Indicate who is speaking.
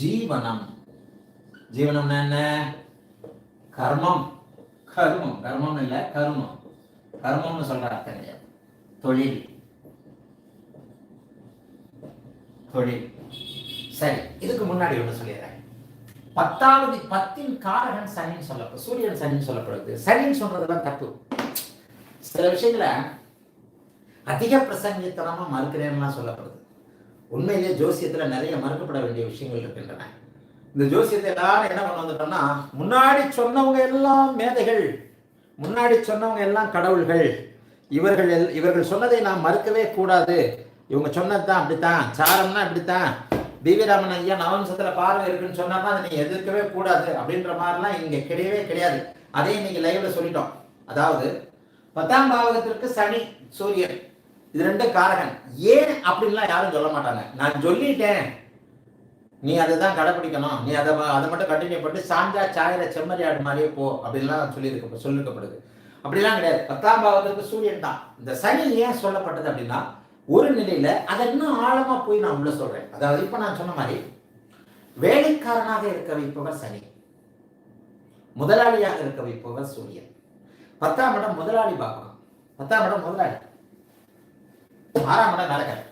Speaker 1: ஜீவனம். ஜீவனம்னா என்ன? கர்மம். கர்மம். கர்மம் இல்லை கர்மம். கர்மம்னு சொல்ற அர்த்தம் கிடையாது தொழில். தொழில். சரி இதுக்கு முன்னாடி ஒன்று சொல்லிடுறேன். பத்தாவது பத்தின் காரகன் சனின்னு சொல்லப்படும் சூரியன் சனின்னு சொல்லப்படுது சனின்னு சொல்றதெல்லாம் தப்பு. சில விஷயங்களை அதிக பிரசங்கித்தனமா மறுக்கிறேன்லாம் சொல்லப்படுது. உண்மையிலே ஜோசியத்தில் நிறைய மறுக்கப்பட வேண்டிய விஷயங்கள் இருக்கின்றன. இந்த ஜோசியத்தை எல்லாரும் என்ன பண்ண வந்துட்டோம்னா முன்னாடி சொன்னவங்க எல்லாம் மேதைகள் முன்னாடி சொன்னவங்க எல்லாம் கடவுள்கள். இவர்கள் எல்- இவர்கள் சொன்னதை நாம் மறுக்கவே கூடாது. இவங்க சொன்னதுதான் அப்படித்தான். சாரம்னா இப்படித்தான் பிவிராமன் ஐயா நவம்சத்தில் பார்வை இருக்குன்னு சொன்னாதான் அதை நீங்கள் எதிர்க்கவே கூடாது அப்படின்ற மாதிரிலாம் இங்கே கிடையவே கிடையாது. அதையும் நீங்கள் லைவ்ல சொல்லிட்டோம். அதாவது பத்தாம் பாவகத்திற்கு சனி சூரியன். இது ரெண்டும் காரகன். ஏன் அப்படின்லாம் யாரும் சொல்ல மாட்டாங்க. நான் சொல்லிட்டேன். நீ அதை தான் கடைப்பிடிக்கணும். நீ அதை அதை மட்டும் கண்டினியூ பண்ணி சாஞ்சா சாயிர செம்மறி ஆடு மாதிரியே போ அப்படின்லாம் சொல்லியிருக்க சொல்லிருக்கப்படுது. அப்படிலாம் கிடையாது. பத்தாம் பாவத்திற்கு சூரியன் தான். இந்த சனி ஏன் சொல்லப்பட்டது அப்படின்னா ஒரு நிலையில அதை இன்னும் ஆழமா போய் நான் உள்ள சொல்றேன். அதாவது இப்ப நான் சொன்ன மாதிரி வேலைக்காரனாக இருக்க வைப்பவர் சனி. முதலாளியாக இருக்க வைப்பவர் சூரியன். பத்தாம் இடம் முதலாளி பாகம் பத்தாம் இடம் முதலாளி. ஆறாம் இடம்